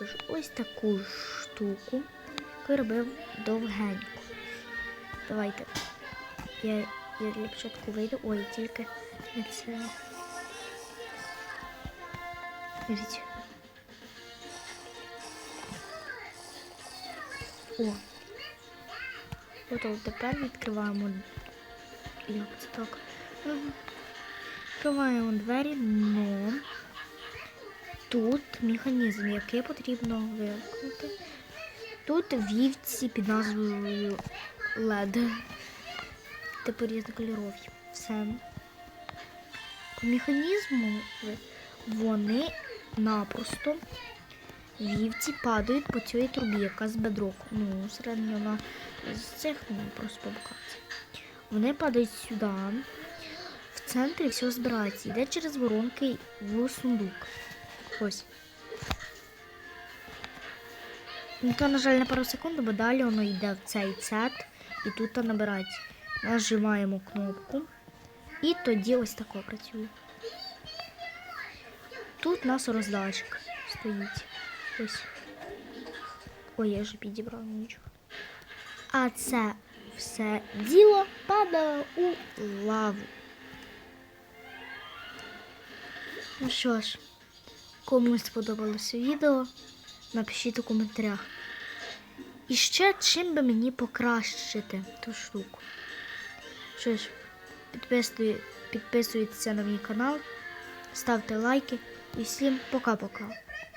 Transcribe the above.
покажу ось таку штуку, яку робив довгенько. Давайте. Я, я для початку вийду. Ой, тільки не це. Дивіться. О. От от тепер відкриваємо. Як це так? Відкриваємо двері, но тут механізм, який потрібно вимкнути. Тут вівці під назвою LED. Типу різнокольорові. Все. По механізму вони напросто вівці падають по цій трубі, яка з бедроку. Ну, середньо на з цих ну, просто по бокації. Вони падають сюди. В центрі все збирається. Йде через воронки в сундук. Ось. Ну, то, на жаль, на пару секунд, бо далі воно йде в цей цет і тут набирається. Нажимаємо кнопку. І тоді ось тако працює. Тут у нас роздатчик стоїть. Ось. Ой, я вже підібрав нічого. А це все діло падає у лаву. Ну що ж, Комусь сподобалося відео, напишіть у коментарях. І ще чим би мені покращити ту штуку. Що ж, підписуйтесь на мій канал, ставте лайки і всім пока-пока.